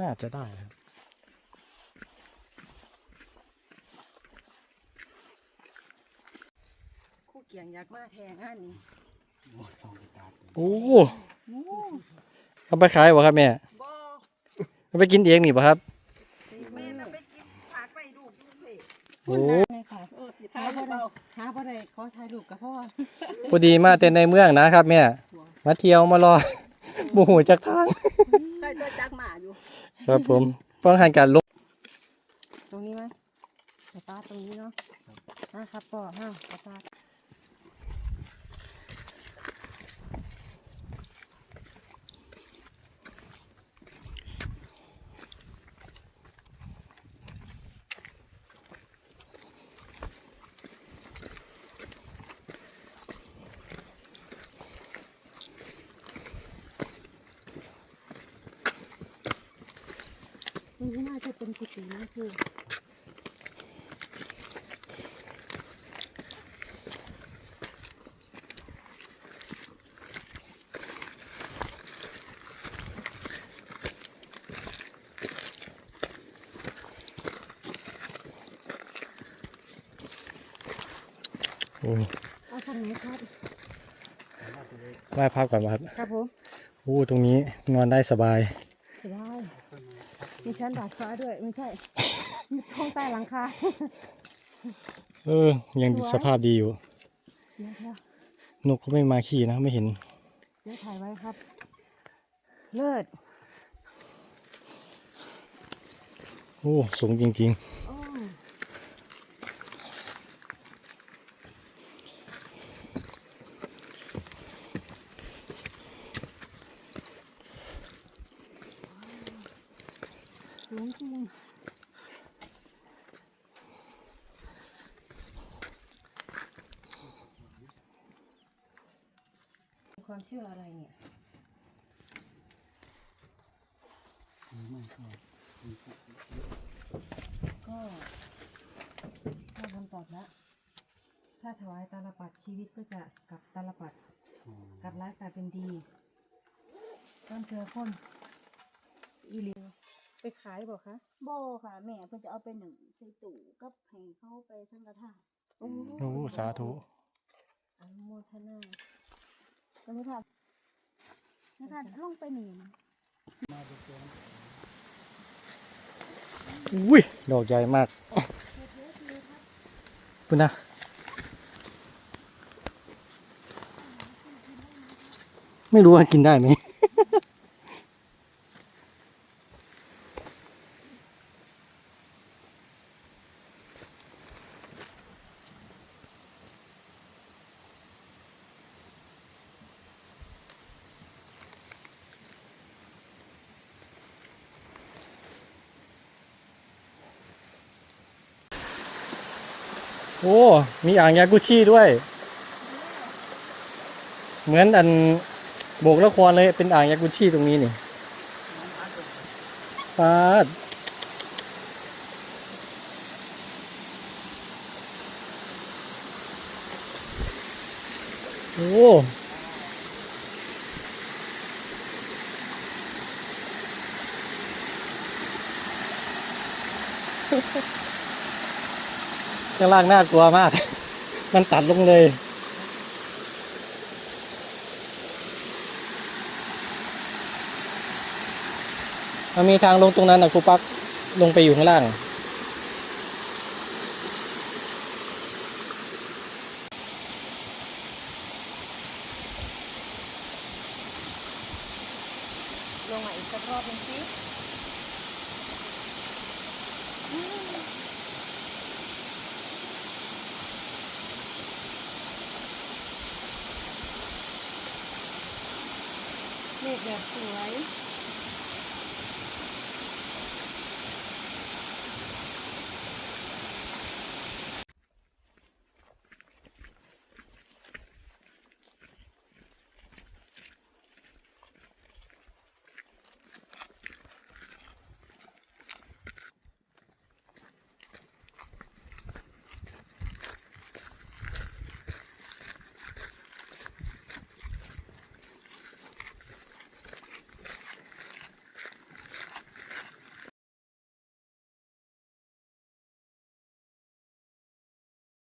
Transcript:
น่าจะได้ครับคู่เกียงอยากมาแทงอันนี้โอ้เอาไปขายบ่ครับแม่บ่เอาไปกินเองนี่บ่ครับ แม่น่ะไปกินผักไปดูกเพจโอ้ เลยค่ะ เอ อสิทายเบาหาบ่ได้ขอถ่ายรูปกับพ่อพอดีมาแต่ในเมืองนะครับแม่มาเที่ยวมารอบูหูจากทางใครจะจักหมาอยู่ ครับผมป้องกันการลบตรงนี้ไหมสตาร์ทตรงนี้เนาะอะครับพ่อฮะสตา ร์ทตรงนี้น่าจะเป็นกุฏินะคือโอ้เอาทางไหนครับไหว้พักก่อนมาครับ ครับผมโอ้ตรงนี้นอนได้สบายสบาย มีชั้นดาดฟ้าด้วยไม่ใช่ มีห้องใต้หลังคาเออ ยังสภาพดีอยู่ เดี๋ยวเดี๋ยวนกก็ไม่มาขี้นะไม่เห็น เดี๋ยวถ่ายไว้ครับ เลิศ โอ้ สูงจริงโอ้สูงจริงความเชื่ออะไรเนี่ยก็ถ้าคำตอบแล้วถ้าถวายตาลปัดชีวิตก็จะกลับตาลปัดกลับร้ายกลายเป็นดีต้นเสือคนอีเลียว ไปขายบอกคะโบค่ะ แม่เพิ่นจะเอาไปหนึ่งใส่ตู้กับให้เขาไปทั้งกระถางโอ้ๆโอ้สาธุอนุโมทนาก็ไม่ทันไม่ทันลงไปหนึ่งอุ้ยดอกใหญ่มากคุณนะไม่รู้ว่ากินได้ไหม อ้ มีอ่างยากุชิด้วย เหมือนอันโบกละครเลยเป็นอ่างยากุชิตรงนี้นี่ปาดโอ้ ข้างล่างน่ากลัวมาก มันตัดลงเลย มันมีทางลงตรงนั้นนะครูปักลงไปอยู่ข้างล่าง ลงมาอีกสักรอบหนึงสิ เมฆแบบสวย